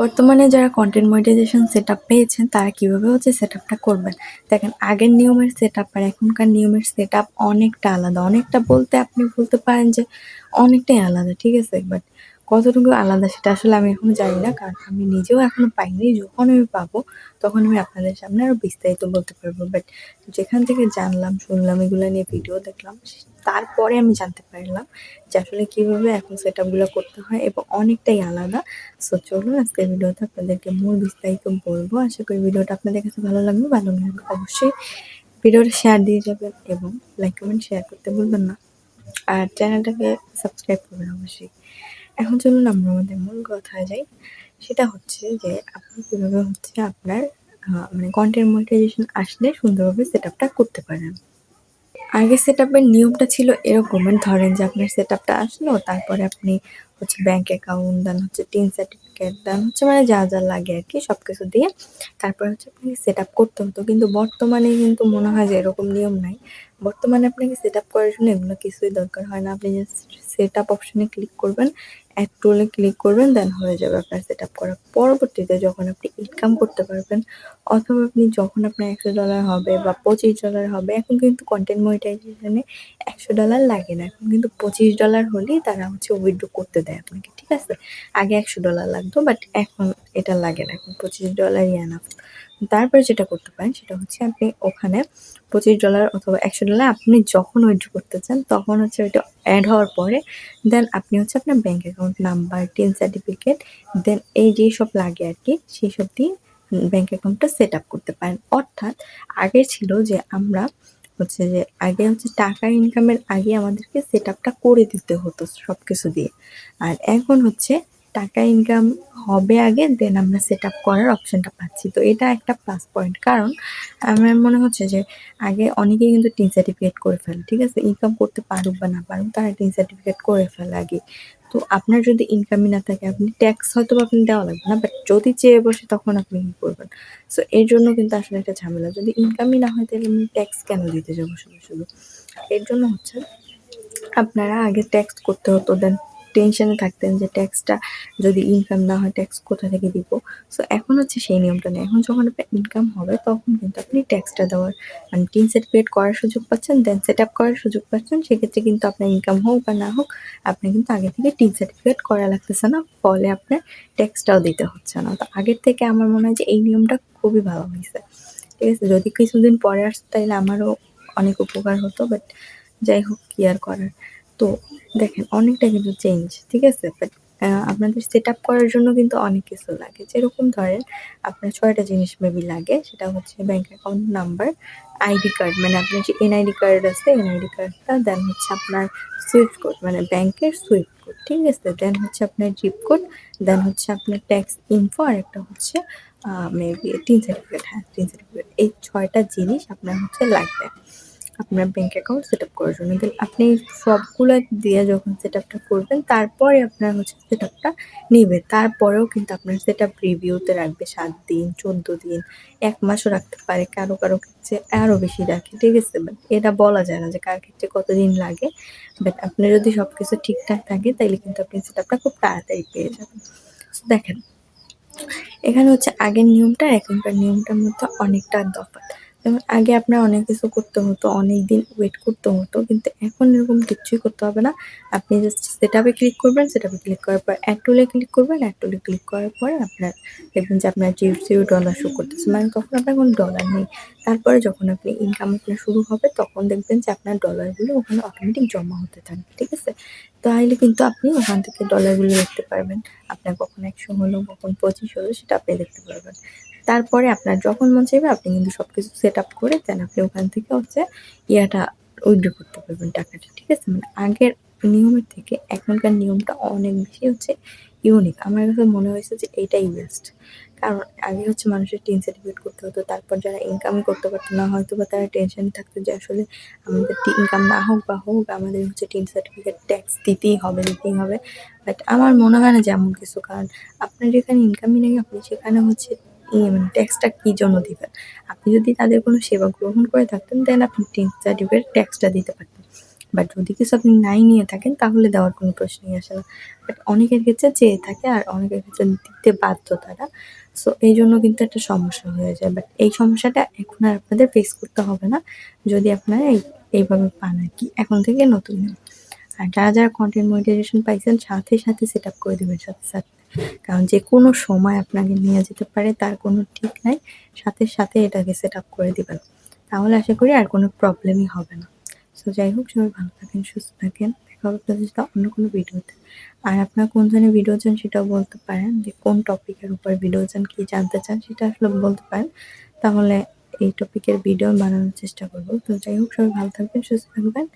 বর্তমানে যারা content monetization set up পেয়েছেন, তারা কীভাবে হচ্ছে সেট আপটা করবেন? দেখেন, আগের নিয়মের সেট আপ আর এখনকার নিয়মের সেট আপ অনেকটা আলাদা। অনেকটা বলতে আপনি বলতে পারেন যে অনেকটাই আলাদা, ঠিক আছে? বাট কতটুকু আলাদা সেটা আসলে আমি এখনও জানি না, কারণ আমি নিজেও এখনও পাইনি। যখন আমি পাবো, তখন আমি আপনাদের সামনে আরও বিস্তারিত বলতে পারব। বাট যেখান থেকে জানলাম, শুনলাম, এগুলো নিয়ে ভিডিও দেখলাম তারপরে আমি জানতে পারলাম যে আসলে কীভাবে এখন সেট আপগুলো করতে হয় এবং অনেকটাই আলাদা। সো চলুন আজকের ভিডিওতে আপনাদেরকে মূল বিস্তারিত বলব। আশা করি ভিডিওটা আপনাদের কাছে ভালো লাগবে। ভালো লাগবে অবশ্যই ভিডিওটা শেয়ার দিয়ে যাবেন এবং লাইক কমেন্ট শেয়ার করতে ভুলবেন না। আর চ্যানেলটাকে সাবস্ক্রাইব করবেন অবশ্যই। এখন চলুন আমরা আমাদের মূল কথায় যাই। সেটা হচ্ছে যে, আপনি কীভাবে হচ্ছে আপনার মানে কন্টেন্ট মনিটাইজেশন আসলে সুন্দরভাবে সেট আপটা করতে পারেন। আগে সেট আপের নিয়মটা ছিল এরকমের ধরেন যে আপনার সেট আপটা আসলো, তারপরে আপনি হচ্ছে ব্যাঙ্ক অ্যাকাউন্ট দেন হচ্ছে টিন সার্টিফিকেট দেন হচ্ছে মানে যা যা লাগে আর কি সব কিছু দিয়ে তারপরে হচ্ছে আপনাকে সেট আপ করতে হতো। কিন্তু বর্তমানে কিন্তু মনে হয় যে এরকম নিয়ম নাই। বর্তমানে আপনাকে সেট আপ করার জন্য এগুলো কিছুই দরকার হয় না। আপনি জাস্ট সেট আপ অপশনে ক্লিক করবেন অ্যাড টুলে ক্লিক করবেন দেন হয়ে যাবে আপনার সেট আপ করা। পরবর্তীতে যখন আপনি ইনকাম করতে পারবেন, অথবা আপনি যখন আপনার একশো ডলার হবে বা পঁচিশ ডলার হবে, এখন কিন্তু কন্টেন্ট মনিটাইজেশনে একশো ডলার লাগে না। এখন কিন্তু পঁচিশ ডলার হলেই তারা হচ্ছে উইথড্র করতে দেয় আপনাকে, ঠিক আছে? আগে একশো ডলার লাগতো বাট এখন এটা লাগে না। এখন পঁচিশ ডলারই এনাফ তারপরে যেটা করতে পারেন সেটা হচ্ছে আপনি ওখানে পঁচিশ ডলার অথবা একশো ডলার আপনি যখন উইথড্র করতে চান, তখন হচ্ছে ওইটা অ্যাড হওয়ার পরে দেন আপনি হচ্ছে আপনার bank account number TIN certificate then এই যেই সব লাগে আর কি, সেই সব দিয়ে ব্যাঙ্ক অ্যাকাউন্টটা সেট আপ করতে পারেন। অর্থাৎ আগে ছিল যে আমরা হচ্ছে যে আগে হচ্ছে টাকা ইনকামের আগে আমাদেরকে সেট আপটা করে দিতে হতো সব কিছু দিয়ে। আর এখন হচ্ছে টাকা ইনকাম হবে আগে দেন আমরা সেট আপ করার অপশনটা পাচ্ছি। তো এটা একটা প্লাস পয়েন্ট কারণ আমার মনে হচ্ছে যে আগে অনেকেই কিন্তু টিন সার্টিফিকেট করে ফেলে, ঠিক আছে? ইনকাম করতে পারুক বা না পারুক, তারা টিন সার্টিফিকেট করে ফেলে আগে। তো আপনার যদি ইনকামই না থাকে, আপনি ট্যাক্স হয়তো আপনি দেওয়া লাগবে না বাট যদি চেয়ে বসে, তখন আপনি কী করবেন? সো এর জন্য কিন্তু আসলে একটা ঝামেলা। যদি ইনকামই না হয়, তাহলে আমি ট্যাক্স কেন দিতে যাব শুধু শুধু? এর জন্য হচ্ছে আপনারা আগে ট্যাক্স করতে হতো দেন টেনশনে থাকতেন যে ট্যাক্সটা যদি ইনকাম না হয় ট্যাক্স কোথা থেকে দিব? সো এখন হচ্ছে সেই নিয়মটা নেই। এখন যখন আপনার ইনকাম হবে, তখন কিন্তু আপনি ট্যাক্সটা দেওয়ার মানে টিন সার্টিফিকেট করার সুযোগ পাচ্ছেন দেন সেট আপ করার সুযোগ পাচ্ছেন। সেক্ষেত্রে কিন্তু আপনার ইনকাম হোক বা না হোক, আপনি কিন্তু আগে থেকে টিন সার্টিফিকেট করা লাগতেছে না, ফলে আপনার ট্যাক্সটাও দিতে হচ্ছে না। তো আগের থেকে আমার মনে হয় যে এই নিয়মটা খুবই ভালো হয়েছে। ঠিক আছে? যদি কিছুদিন পরে আসতো, তাহলে আমারও অনেক উপকার হতো বাট যাই হোক, কি আর করার? তো দেখেন, অনেকটা কিন্তু চেঞ্জ ঠিক আছে? বাট আপনাদের সেট আপ করার জন্য কিন্তু অনেক কিছু লাগে। যেরকম ধরেন, আপনার ছয়টা জিনিস মেবি লাগে, সেটা হচ্ছে bank account number ID card মানে আপনার যে এনআইডি কার্ড আছে এনআইডি কার্ডটা দেন হচ্ছে আপনার সুইফট কোড মানে ব্যাংকের সুইফট কোড ঠিক আছে? দেন হচ্ছে আপনার জিপ কোড দেন হচ্ছে আপনার ট্যাক্স ইনফো আর একটা হচ্ছে মেবি টিন সার্টিফিকেট হ্যাঁ টিন সার্টিফিকেট এই ছয়টা জিনিস আপনার হচ্ছে লাগবে। আপনার ব্যাঙ্ক অ্যাকাউন্ট সেট আপ করার জন্য। দেন আপনি সবগুলো দিয়ে যখন সেট আপটা করবেন, তারপরে আপনার হচ্ছে সেট আপটা নিবে। তারপরেও কিন্তু আপনার সেট আপ রিভিউতে রাখবে সাত দিন, চোদ্দ দিন, এক মাসও রাখতে পারে, কারও কারও ক্ষেত্রে আরও বেশি রাখে, ঠিক আছে? বাট এটা বলা যায় না যে কার ক্ষেত্রে কতদিন লাগে। বাট আপনার যদি সব কিছু ঠিকঠাক থাকে তাহলে কিন্তু আপনি সেট আপটা খুব তাড়াতাড়ি পেয়ে যাবেন। দেখেন, এখানে হচ্ছে আগের নিয়মটা, এখনকার নিয়মটার মধ্যে অনেকটা তফাৎ যেমন আগে আপনার অনেক কিছু করতে হতো, অনেক দিন ওয়েট করতে হতো, কিন্তু এখন এরকম কিচ্ছুই করতে হবে না। আপনি জাস্ট সেট আপে ক্লিক করবেন সেট আপে ক্লিক করার পর অ্যাড ক্লিক করবেন অ্যাড ক্লিক করার পরে আপনার দেখবেন যে আপনার জিরো জিরো ডলার শো করতেছে। মানে তখন আপনার কোনো ডলার নেই। তারপরে যখন আপনি ইনকাম আপনার শুরু হবে, তখন দেখবেন যে আপনার ডলারগুলো ওখানে অটোমেটিক জমা হতে থাকবে, ঠিক আছে? তাহলে কিন্তু আপনি ওখান থেকে ডলারগুলো দেখতে পারবেন। আপনার কখন একশো হলো, কখন পঁচিশ হলো, সেটা আপনি দেখতে পারবেন। তারপরে আপনার যখন মন চাইবে, আপনি কিন্তু সব কিছু সেট আপ করে দেন আপনি ওখান থেকে হচ্ছে ইয়াটা উইড্রো করতে পারবেন টাকাটা, ঠিক আছে? মানে আগের নিয়মের থেকে এখনকার নিয়মটা অনেক বেশি হচ্ছে। ইউনিক আমার কাছে মনে হয়েছে যে এইটাই বেস্ট কারণ আগে হচ্ছে মানুষের টিন সার্টিফিকেট করতে হতো, তারপর যারা ইনকামই করতে পারতো না হয়তো বা তারা টেনশন থাকতো যে আসলে আমাদের ইনকাম না হোক বা হোক, আমাদের হচ্ছে টিন সার্টিফিকেট ট্যাক্স দিতেই হবে দিতেই হবে। বাট আমার মনে হয় না যে এমন কিছু, কারণ আপনার যেখানে ইনকামই নেই, আপনি সেখানে হচ্ছে মানে ট্যাক্সটা কী জন্য দিবেন? আপনি যদি তাদের কোনো সেবা গ্রহণ করে থাকতেন দেন আপনি টিন সার্টিফিকেট ট্যাক্সটা দিতে পারতেন। বাট যদি কিছু আপনি নাই নিয়ে থাকেন, তাহলে দেওয়ার কোনো প্রশ্নই আসে না। বাট অনেকের ক্ষেত্রে চেয়ে থাকে আর অনেকের ক্ষেত্রে দিতে বাধ্য তারা। সো এই জন্য কিন্তু একটা সমস্যা হয়ে যায়। বাট এই সমস্যাটা এখন আর আপনাদের ফেস করতে হবে না। যদি আপনারা এই, এইভাবে পান আর কি, এখন থেকে নতুন আর যারা যারা কন্টেন্ট মনিটাইজেশন পাইছেন, সাথে সাথে সেট আপ করে দেবেন, সাথে সাথে। কারণ যে কোনো সময় আপনাকে নিয়ে যেতে পারে, তার কোনো ঠিক নাই। সাথে সাথে এটাকে সেট আপ করে দিবেন। তাহলে আশা করি আর কোনো প্রবলেমই হবে না। সো যাই হোক, সবাই ভালো থাকেন, সুস্থ থাকেন। দেখা হবে আপনাদের সাথে অন্য কোনো ভিডিওতে। আর আপনারা কোন ধরনের ভিডিও চান সেটাও বলতে পারেন যে কোন টপিকের উপর ভিডিও চান, কি জানতে চান সেটা আসলে বলতে পারেন। তাহলে এই টপিকের ভিডিও বানানোর চেষ্টা করব। তো যাই হোক, সবাই ভালো থাকবেন, সুস্থ থাকবেন।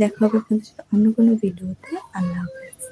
দেখা হবে আপনাদের সাথে অন্য কোনো ভিডিওতে। আল্লাহ হাফেজ।